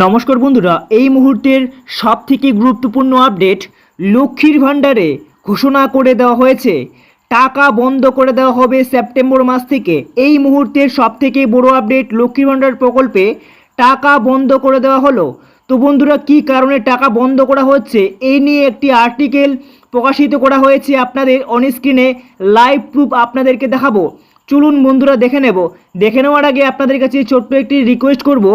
নমস্কার বন্ধুরা, এই মুহূর্তের সবথেকে গুরুত্বপূর্ণ আপডেট লক্ষ্মীর ভাণ্ডারে ঘোষণা করে দেওয়া হয়েছে। টাকা বন্ধ করে দেওয়া হবে সেপ্টেম্বর মাস থেকে। এই মুহূর্তের সবথেকে বড় আপডেট লক্ষ্মীর ভাণ্ডার প্রকল্পে টাকা বন্ধ করে দেওয়া হলো। তো বন্ধুরা, কি কারণে টাকা বন্ধ করা হচ্ছে? এই নিয়ে একটি আর্টিকেল প্রকাশিত করা হয়েছে আপনাদের অন স্ক্রিনে লাইভ প্রুফ আপনাদেরকে দেখাবো। চলুন বন্ধুরা দেখে নেব। দেখে নেওয়ার আগে আপনাদের কাছে ছোট্ট একটি রিকোয়েস্ট করব।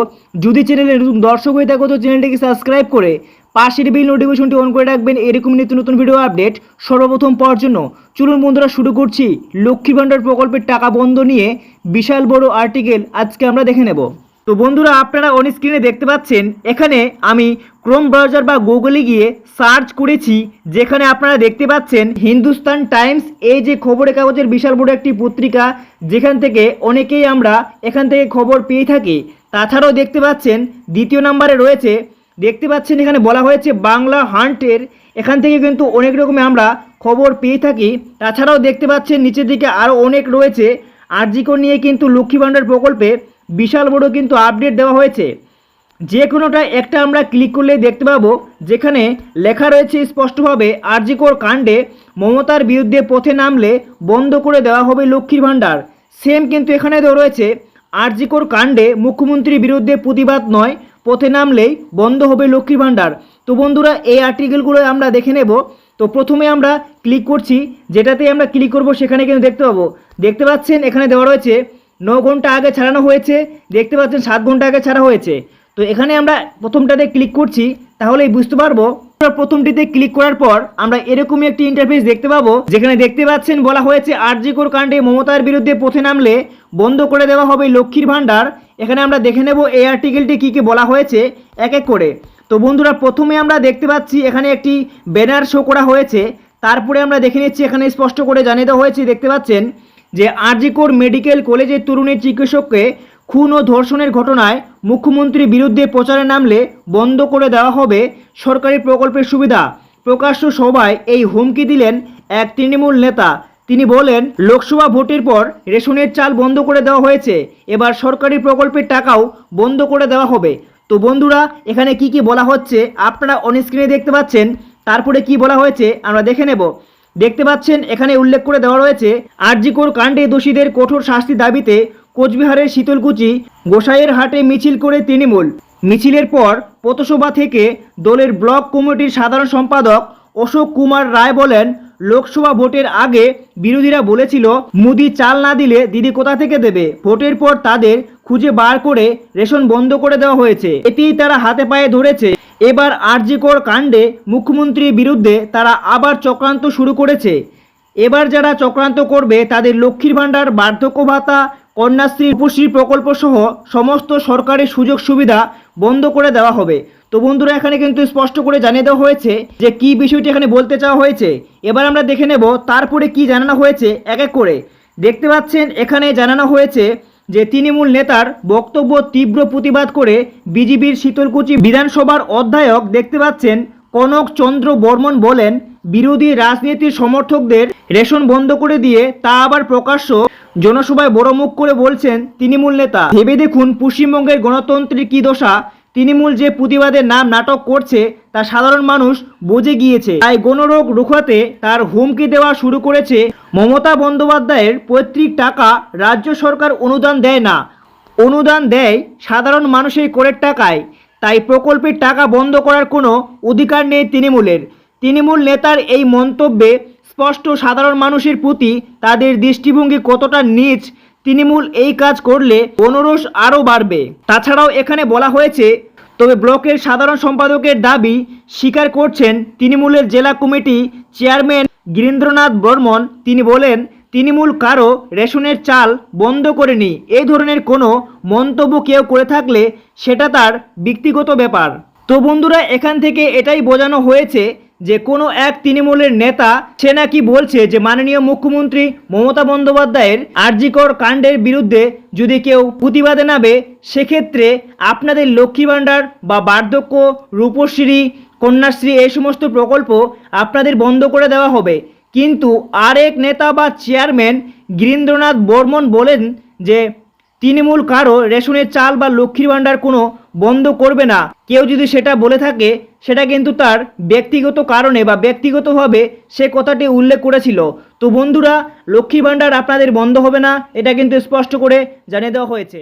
যদি চ্যানেলে নতুন দর্শক হয়ে থাকো, তো চ্যানেলটিকে সাবস্ক্রাইব করে পাশের বিল নোটিফিকেশনটি অন করে রাখবেন। এরকম নিত্য নতুন ভিডিও আপডেট সর্বপ্রথম পাওয়ার জন্য। চলুন বন্ধুরা শুরু করছি লক্ষ্মী ভাণ্ডার প্রকল্পের টাকা বন্ধ নিয়ে বিশাল বড় আর্টিকেল আজকে আমরা দেখে নেব। তো বন্ধুরা, আপনারা অন স্ক্রিনে দেখতে পাচ্ছেন, এখানে আমি ক্রোম ব্রাউজার বা গুগলে গিয়ে সার্চ করেছি, যেখানে আপনারা দেখতে পাচ্ছেন হিন্দুস্তান টাইমস, এই যে খবরের কাগজের বিশাল বড় একটি পত্রিকা, যেখান থেকে অনেকেই আমরা এখান থেকে খবর পেয়ে থাকি। তাছাড়াও দেখতে পাচ্ছেন, দ্বিতীয় নাম্বারে রয়েছে, দেখতে পাচ্ছেন এখানে বলা হয়েছে বাংলা হান্টের, এখান থেকে কিন্তু অনেক রকমের আমরা খবর পেয়ে থাকি। তাছাড়াও দেখতে পাচ্ছেন নিচের দিকে আরও অনেক রয়েছে আরজিকো নিয়ে কিন্তু লক্ষ্মী ভাণ্ডার প্রকল্পে বিশাল বড় কিন্তু আপডেট দেওয়া হয়েছে। যে কোনোটা একটা আমরা ক্লিক করলে দেখতে পাবো, যেখানে লেখা রয়েছে স্পষ্টভাবে আরজিকর কাণ্ডে মমতার বিরুদ্ধে পথে নামলে বন্ধ করে দেওয়া হবে লক্ষ্মীর ভাণ্ডার। সেম কিন্তু এখানে দেওয়া রয়েছে আরজিকর কাণ্ডে মুখ্যমন্ত্রীর বিরুদ্ধে প্রতিবাদ নয়, পথে নামলেই বন্ধ হবে লক্ষ্মীর ভাণ্ডার। তো বন্ধুরা, এই আর্টিকেলগুলো আমরা দেখে নেব। তো প্রথমে আমরা ক্লিক করছি যেটাতে আমরা ক্লিক করব সেখানে কিন্তু দেখতে পাবো। দেখতে পাচ্ছেন, এখানে দেওয়া রয়েছে, ন ঘণ্টা আগে ছাড়ানো হয়েছে, দেখতে পাচ্ছেন, সাত ঘণ্টা আগে ছাড়া হয়েছে। তো এখানে আমরা প্রথমটাতে ক্লিক করছি, তাহলেই বুঝতে পারব। প্রথমটিতে ক্লিক করার পর আমরা এরকমই একটি ইন্টারফেস দেখতে পাবো, যেখানে দেখতে পাচ্ছেন বলা হয়েছে আরজিকর কাণ্ডে মমতার বিরুদ্ধে পথে নামলে বন্ধ করে দেওয়া হবে লক্ষ্মীর ভাণ্ডার। এখানে আমরা দেখে নেব এই আর্টিকেলটি কী কী বলা হয়েছে, এক এক করে। তো বন্ধুরা, প্রথমে আমরা দেখতে পাচ্ছি এখানে একটি ব্যানার শো করা হয়েছে। তারপরে আমরা দেখে নিচ্ছি এখানে স্পষ্ট করে জানিয়ে দেওয়া হয়েছে, দেখতে পাচ্ছেন যে আরজিকর মেডিকেল কলেজের তরুণী চিকিৎসককে খুন ও ধর্ষণের ঘটনায় মুখ্যমন্ত্রীর বিরুদ্ধে প্রচারে নামলে বন্ধ করে দেওয়া হবে সরকারি প্রকল্পের সুবিধা। প্রকাশ্য সভায় এই হুমকি দিলেন এক তৃণমূল নেতা। তিনি বলেন, লোকসভা ভোটের পর রেশনের চাল বন্ধ করে দেওয়া হয়েছে। এবার সরকারি প্রকল্পের টাকাও বন্ধ করে দেওয়া হবে। তো বন্ধুরা, এখানে কি কি বলা হচ্ছে আপনারা অনস্ক্রিনে দেখতে পাচ্ছেন। তারপরে কি বলা হয়েছে আমরা দেখে নেব। দেখতে পাচ্ছেন, এখানে উল্লেখ করে দেওয়া রয়েছে আরজিকর কাণ্ডে দোষীদের কঠোর শাস্তি দাবিতে কোচবিহারের শীতলকুচি গোসাইয়ের হাটে মিছিল করে তৃণমূল। মিছিলের পর পথসভা থেকে দলের ব্লক কমিটির সাধারণ সম্পাদক অশোক কুমার রায় বলেন, লোকসভা ভোটের আগে বিরোধীরা বলেছিল, মুদি চাল না দিলে দিদি কোথা থেকে দেবে? ভোটের পর তাদের খুঁজে বার করে রেশন বন্ধ করে দেওয়া হয়েছে। এতেই তারা হাতে পায়ে ধরেছে। এবার আরজিকর কাণ্ডে মুখ্যমন্ত্রীর বিরুদ্ধে তারা আবার চক্রান্ত শুরু করেছে। এবার যারা চক্রান্ত করবে, তাদের লক্ষ্মীর ভাণ্ডার, বার্ধক্য ভাতা কন্যাশ্রী রূপশ্রী প্রকল্প সহ সমস্ত সরকারি সুযোগ সুবিধা বন্ধ করে দেওয়া হবে। তো বন্ধুরা, এখানে কিন্তু স্পষ্ট করে জানিয়ে দেওয়া হয়েছে যে কি বিষয়টি এখানে বলতে চাওয়া হয়েছে। এবার আমরা দেখে নেব তারপরে কি জানানো হয়েছে এক এক করে। দেখতে পাচ্ছেন, এখানে জানানো হয়েছে যে তৃণমূল নেতার বক্তব্য তীব্র প্রতিবাদ করে বিজেপির শীতলকুচি বিধানসভার অধ্যায়ক দেখতে পাচ্ছেন, কনক চন্দ্র বর্মন বলেন, বিরোধী রাজনীতির সমর্থকদের রেশন বন্ধ করে দিয়ে তা আবার প্রকাশ্য জনসভায় বড় মুখ করে বলছেন তৃণমূল নেতা। ভেবে দেখুন পশ্চিমবঙ্গের গণতন্ত্রের কি দশা। তৃণমূল যে প্রতিবাদের নাম নাটক করছে, তা সাধারণ মানুষ বুঝে গিয়েছে। তাই গণরোগ রুখাতে তার হুমকি দেওয়া শুরু করেছে। মমতা বন্দ্যোপাধ্যায়ের পৈতৃক টাকা রাজ্য সরকার অনুদান দেয় না। অনুদান দেয় সাধারণ মানুষের করের টাকায়। তাই প্রকল্পের টাকা বন্ধ করার কোনো অধিকার নেই তৃণমূলের। তৃণমূল নেতার এই মন্তব্যে স্পষ্ট সাধারণ মানুষের প্রতি তাদের দৃষ্টিভঙ্গি কতটা নিচ, তৃণমূল এই কাজ করলে অনুরোষ আরও বাড়বে। তাছাড়াও এখানে বলা হয়েছে, তবে ব্লকের সাধারণ সম্পাদকের দাবি স্বীকার করছেন তৃণমূলের জেলা কমিটি চেয়ারম্যান গিরীন্দ্রনাথ বর্মন। তিনি বলেন, তৃণমূল কারও রেশনের চাল বন্ধ করেনি। এই ধরনের কোনো মন্তব্য কেউ করে থাকলে সেটা তার ব্যক্তিগত ব্যাপার। তো বন্ধুরা, এখান থেকে এটাই বোঝানো হয়েছে যে কোনো এক তৃণমূলের নেতা, সে নাকি বলছে যে মাননীয় মুখ্যমন্ত্রী মমতা বন্দ্যোপাধ্যায়ের আরজিকর কাণ্ডের বিরুদ্ধে যদি কেউ প্রতিবাদে নামে, সেক্ষেত্রে আপনাদের লক্ষ্মী ভাণ্ডার বা বার্ধক্য, রূপশ্রী, কন্যাশ্রী এই সমস্ত প্রকল্প আপনাদের বন্ধ করে দেওয়া হবে। কিন্তু আরেক নেতা বা চেয়ারম্যান গিরীন্দ্রনাথ বর্মন বলেন যে, তৃণমূল কারও রেশনের চাল বা লক্ষ্মীর ভাণ্ডার কোনো বন্ধ করবে না। কেউ যদি সেটা বলে থাকে সেটা কিন্তু তার ব্যক্তিগত কারণে বা ব্যক্তিগতভাবে সে কথাটি উল্লেখ করেছিল। তো বন্ধুরা লক্ষ্মী ভাণ্ডার আপনাদের বন্ধ হবে না, এটা কিন্তু স্পষ্ট করে জানিয়ে দেওয়া হয়েছে।